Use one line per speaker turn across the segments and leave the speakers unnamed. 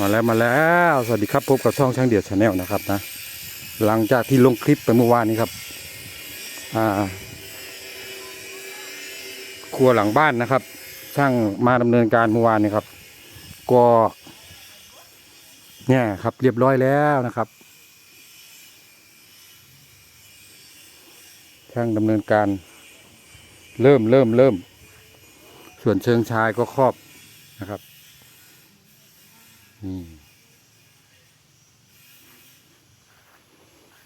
มาแล้วมาแล้ว สวัสดีครับพบกับช่องช่างเดียดชาแนลนะครับนะ หลังจากที่ลงคลิปไปเมื่อวานนี้ครับ อ่า ครัวหลังบ้านนะครับ ช่างมาดำเนินการเมื่อวานนี้ครับ ก็ เนี่ยครับ เรียบร้อยแล้วนะครับ ช่างดำเนินการ เริ่มเริ่มเริ่ม ส่วนเชิงชายก็ครอบนะครับ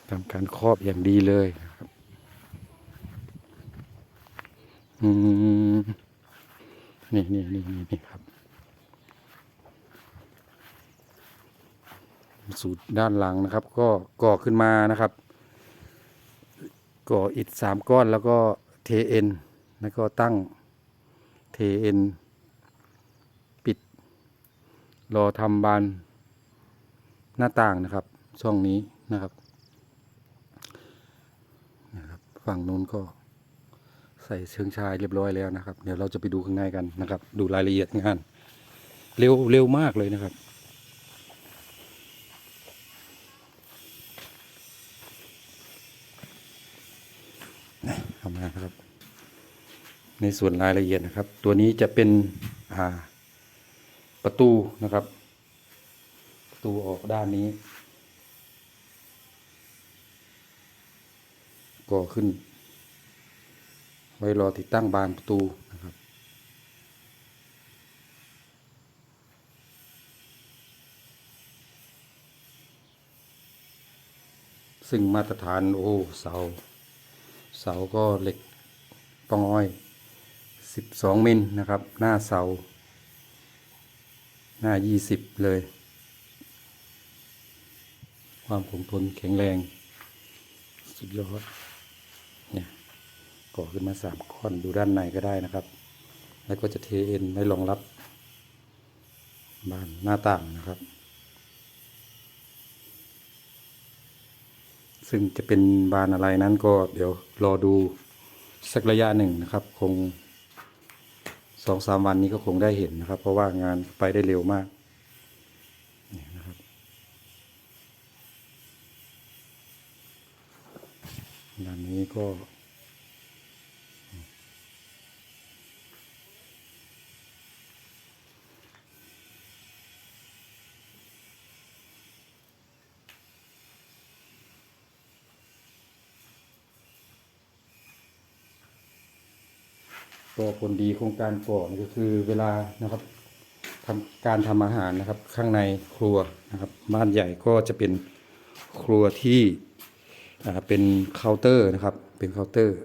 ทำการครอบอย่างดีเลยนะครับอืมนี่นี่นี่นี่นี่ครับ สูตรด้านหลังนะครับ ก็ก่อขึ้นมานะครับ ก่ออิฐสามก้อนแล้วก็เทเอ็นแล้วก็ตั้งเทเอ็น รอทำบานหน้าต่างนะครับ ช่องนี้นะครับนะครับ ฝั่งนู้นก็ใส่เชิงชายเรียบร้อยแล้วนะครับ เดี๋ยวเราจะไปดูข้างในกันนะครับ ดูรายละเอียดงาน เร็วเร็วมากเลยนะครับทำงานะครับ ในส่วนรายละเอียดนะครับ ตัวนี้จะเป็นอ่า ประตูนะครับ ประตูออกด้านนี้ ก่อขึ้น ไว้รอติดตั้งบานประตูนะครับ ซึ่งมาตรฐานโอ้เสา เสาก็เหล็กปองอ้อย 12 มิลนะครับ หน้าเสา หน้า20เลย ความคงทนแข็งแรง สุดยอดเนี่ยก่อขึ้นมาสามก้อนดูด้านในก็ได้นะครับ แล้วก็จะเทเอ็นไว้รองรับ บานหน้าต่างนะครับ ซึ่งจะเป็นบานอะไรนั้นก็เดี๋ยวรอดูสักระยะหนึ่งนะครับ คง สองสามวันนี้ก็คงได้เห็นนะครับ เพราะว่างานไปได้เร็วมากนี่นะครับด้านนี้ก็ ก็ผลดีโครงการก่อนี่ก็คือเวลานะครับทำการทำอาหารนะครับข้างในครัวนะครับ บ้านใหญ่ก็จะเป็นครัวที่เป็นเคาน์เตอร์นะครับ เป็นเคาน์เตอร์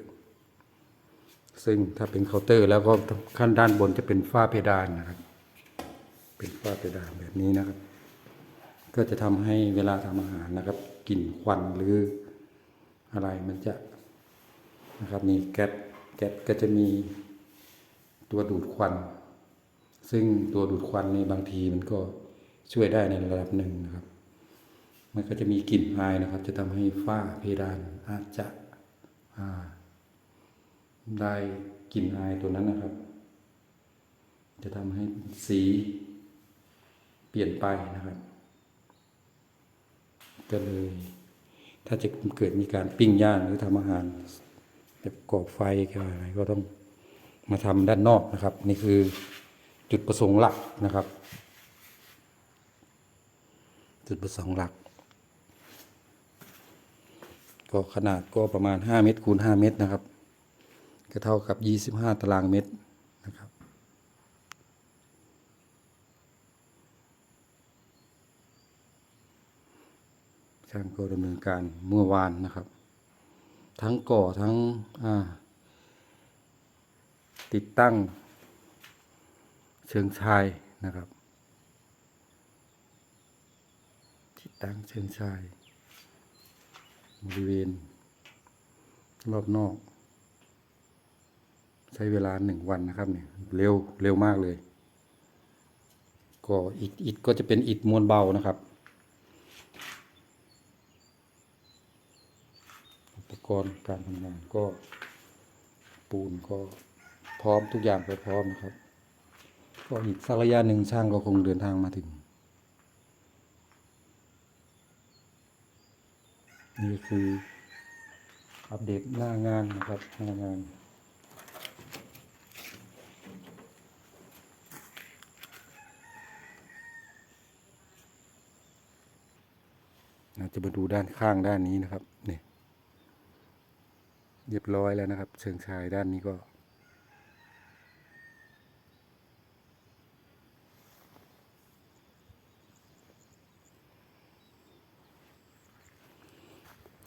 ซึ่งถ้าเป็นเคาน์เตอร์ แล้วก็ขั้นด้านบนจะเป็นฝ้าเพดานนะครับ เป็นฝ้าเพดานแบบนี้นะครับ ก็จะทำให้เวลาทำอาหารนะครับกลิ่นควันหรืออะไรมันจะนะครับนี่แก๊สแก๊สก็จะมี ตัวดูดควัน ซึ่งตัวดูดควันในบางทีมันก็ช่วยได้ในระดับหนึ่งนะครับ มันก็จะมีกลิ่นอายนะครับ จะทำให้ฝ้าเพดานอาจจะอ่าได้กลิ่นอายตัวนั้นนะครับ จะทำให้สีเปลี่ยนไปนะครับ ก็เลย ถ้าจะเกิดมีการปิ้งย่างหรือทำอาหารแบบก่อไฟอะไรก็ต้อง มาทำด้านนอกนะครับ นี่คือจุดประสงค์หลักนะครับ จุดประสงค์หลัก ก็ขนาดก็ประมาณ 5 เมตรคูณ 5 เมตรนะครับ ก็เท่ากับ 25 ตารางเมตรนะครับช่างก็ดำเนินการเมื่อวานนะครับ ทั้งก่อทั้งอ่า ติดตั้ง เชิงชายนะครับ ติดตั้งเชิงชายบริเวณ รอบนอก ใช้เวลาหนึ่งวันนะครับเนี่ยเร็วเร็วมากเลย ก็อิฐอิฐก็จะเป็นอิฐมวลเบานะครับ อุปกรณ์การทำงานก็ปูนก็ พร้อมทุกอย่างไปพร้อมนะครับก็อีกสักระยะหนึ่งช่างก็คงเดินทางมาถึง นี่คืออัปเดตหน้างานนะครับหน้างานเราจะมาดูด้านข้างด้านนี้นะครับนี่เรียบร้อยแล้วนะครับ เชิงชายด้านนี้ก็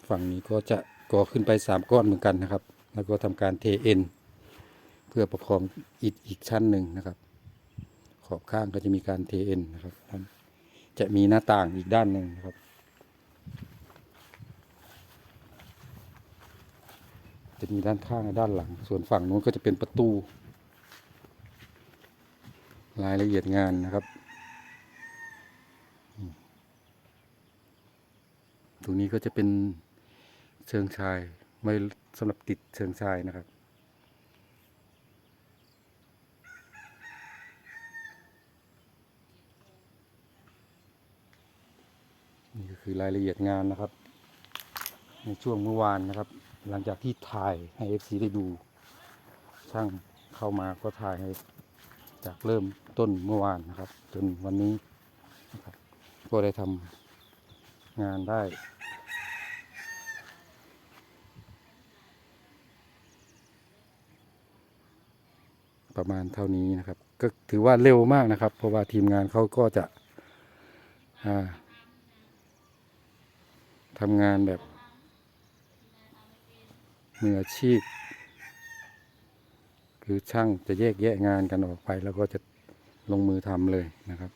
ฝั่งนี้ก็จะก่อขึ้นไปสามก้อนเหมือนกันนะครับ แล้วก็ทำการเทเอ็นเพื่อประคองอิฐอีกชั้นหนึ่งนะครับ ขอบข้างก็จะมีการเทเอ็นนะครับ จะมีหน้าต่างอีกด้านหนึ่งนะครับ จะมีด้านข้างและด้านหลัง ส่วนฝั่งนู้นก็จะเป็นประตู รายละเอียดงานนะครับตรงนี้ก็จะเป็น เชิงชาย ไม่สำหรับติดเชิงชายนะครับนี่ก็คือรายละเอียดงานนะครับ ในช่วงเมื่อวานนะครับ หลังจากที่ถ่ายให้ FC ได้ดู ช่างเข้ามาก็ถ่ายให้จากเริ่มต้นเมื่อวานนะครับ จนวันนี้นะครับก็ได้ทำงานได้ ประมาณเท่านี้นะครับ ก็ถือว่าเร็วมากนะครับ เพราะว่าทีมงานเขาก็จะทำงานแบบมืออาชีพ คือช่างจะแยกแยะงานกันออกไป แล้วก็จะลงมือทำเลยนะครับ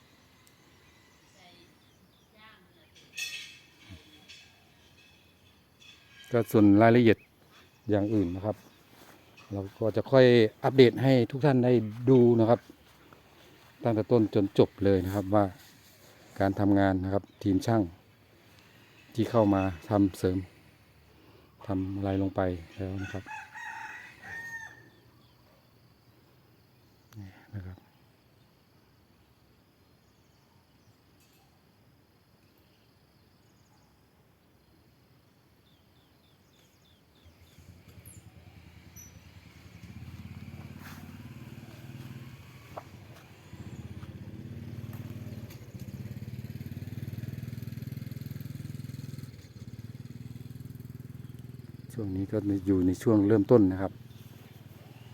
ก็ส่วนรายละเอียดอย่างอื่นนะครับ เราก็จะค่อยอัปเดตให้ทุกท่านได้ดูนะครับ ตั้งแต่ต้นจนจบเลยนะครับว่าการทำงานนะครับทีมช่างที่เข้ามาทำเสริมทำอะไรลงไปแล้วนะครับ ช่วงนี้ก็อยู่ในช่วงเริ่มต้นนะครับ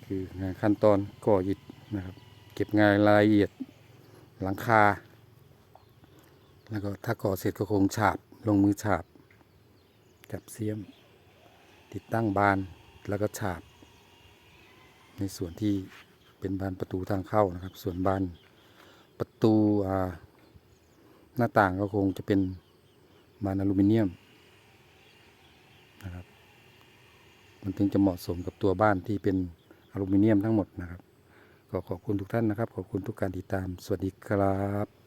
คืองานขั้นตอนก่ออิฐนะครับ เก็บงานรายละเอียดหลังคา แล้วก็ถ้าก่อเสร็จก็คงฉาบลงมือฉาบ จับเสียม ติดตั้งบานแล้วก็ฉาบ ในส่วนที่เป็นบานประตูทางเข้านะครับ ส่วนบานประตูหน้าต่างก็คงจะเป็นบานอลูมิเนียมนะครับ มันถึงจะเหมาะสมกับตัวบ้านที่เป็นอลูมิเนียมทั้งหมดนะครับ ก็ขอบคุณทุกท่านนะครับ ขอบคุณทุกการติดตาม สวัสดีครับ